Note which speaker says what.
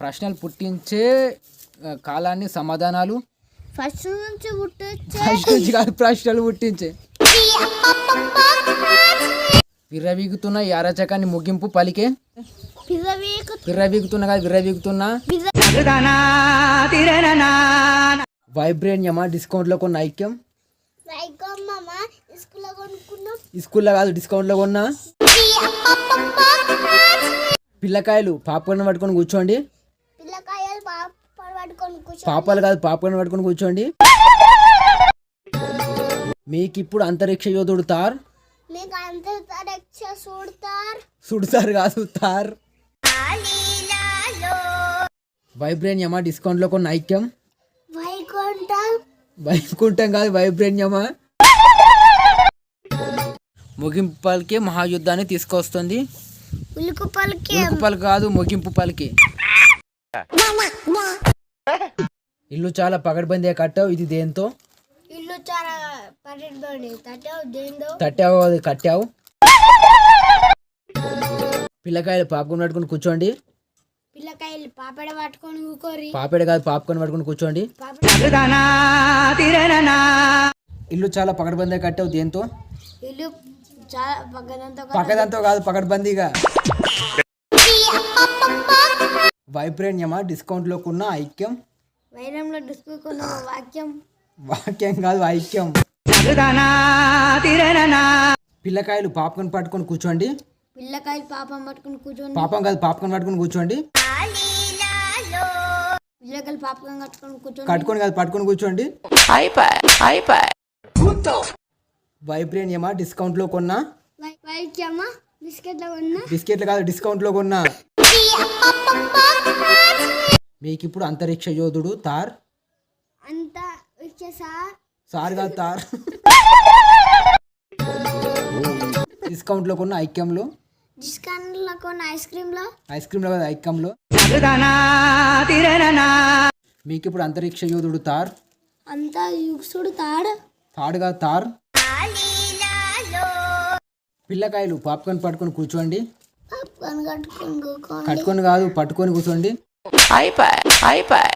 Speaker 1: ప్రశ్నలు పుట్టించే కాలాన్ని సమాధానాలు.
Speaker 2: ఫస్ట్ నుంచి పుట్టొచ్చే.
Speaker 1: ఫస్ట్ నుంచి కాదు ప్రశ్నలు పుట్టించే. విర్రవీగుతున్న ఈ అరచకాన్ని ముగింపు పలికే. విర్రవీగుతున్న కాదు విర్రవీగుతున్న. వైబ్రేన్యమా డిస్కౌంట్లో కొన్న ఐక్యం?
Speaker 2: స్కూల్లో
Speaker 1: కాదు డిస్కౌంట్లో కొన్న. పిల్లకాయలు పాపను పట్టుకొని కూర్చోండి.
Speaker 2: పట్టుకొని కూర్చో
Speaker 1: పాపాలు కాదు పాపను పట్టుకొని కూర్చోండి. మీకు ఇప్పుడు అంతరిక్ష యోధుడు తార్?
Speaker 2: మీకు చూడతారు
Speaker 1: సుడుతారు కాదు తార్. వైబ్రేన్యమా డిస్కౌంట్లో కొన్న ఐక్యం?
Speaker 2: వైకుంఠం.
Speaker 1: వైకుంఠం కాదు వైబ్రేన్యమా? ముగింపు పలికి మహాయుద్ధాన్ని తీసుకొస్తుంది.
Speaker 2: ఉలుకు పలికి
Speaker 1: ఉలుకు పలికి కాదు ముగింపు పలికి ఇల్లు చాలా పగడబందిగా కట్టావు ఇది దేంతో?
Speaker 2: ఇల్లు చాలా తట్టావు
Speaker 1: అది కట్టావు? పిల్లకాయలు పాపకొని పట్టుకొని కూర్చోండి.
Speaker 2: పిల్లకాయలు పాపడ పట్టుకొని ఊకోరి.
Speaker 1: పాపేడ కాదు పాపకొని పట్టుకొని కూర్చోండి. ఇల్లు చాలా పగడబందిగా కట్టావు దేంతో?
Speaker 2: ఇల్లు చాలా
Speaker 1: పక్కదంతో కాదు పకడ్బందీగా వైబ్రేన్యమా? డిస్కౌంట్లో కొన్న ఐక్యం?
Speaker 2: వైరంలో డిస్కున్న వాక్యం.
Speaker 1: వాక్యం కాదు ఐక్యం. పిల్లకాయలు పాపకొని పట్టుకొని కూర్చోండి.
Speaker 2: పిల్లకాయలు పాపం పట్టుకొని కూర్చొని
Speaker 1: పాపం కాదు పాపకొని పట్టుకొని కూర్చోండి.
Speaker 2: పిల్లకాయలు పాపం కట్టుకొని కూర్చొని
Speaker 1: కట్టుకొని కాదు పట్టుకొని కూర్చోండి. వైబ్రేన్యమా? డిస్కౌంట్లో కొన్న
Speaker 2: వైద్యమా బిస్కెట్లో ఉన్న
Speaker 1: బిస్కెట్లు కాదు డిస్కౌంట్లో కొన్న మీకు ఇప్పుడు అంతరిక్ష యోధుడు తార్?
Speaker 2: అంతా వచ్చేసా
Speaker 1: సార్ కాదు తార్. డిస్కౌంట్లో కొన్న ఐక్యంలో?
Speaker 2: డిస్కౌంట్లో కొన్న ఐస్ క్రీమ్లో
Speaker 1: ఐస్ క్రీమ్లో కాదు ఐక్యంలో. మీకు ఇప్పుడు అంతరిక్ష యోధుడు తార్?
Speaker 2: అంతా యుక్సుడు తాడు
Speaker 1: తాడు కాదు తార్. పిల్లకాయలు పాప్కార్న్ పట్టుకొని కూర్చోండి.
Speaker 2: కట్టుకొని
Speaker 1: కాదు పట్టుకొని కూర్చోండి. 还摆还摆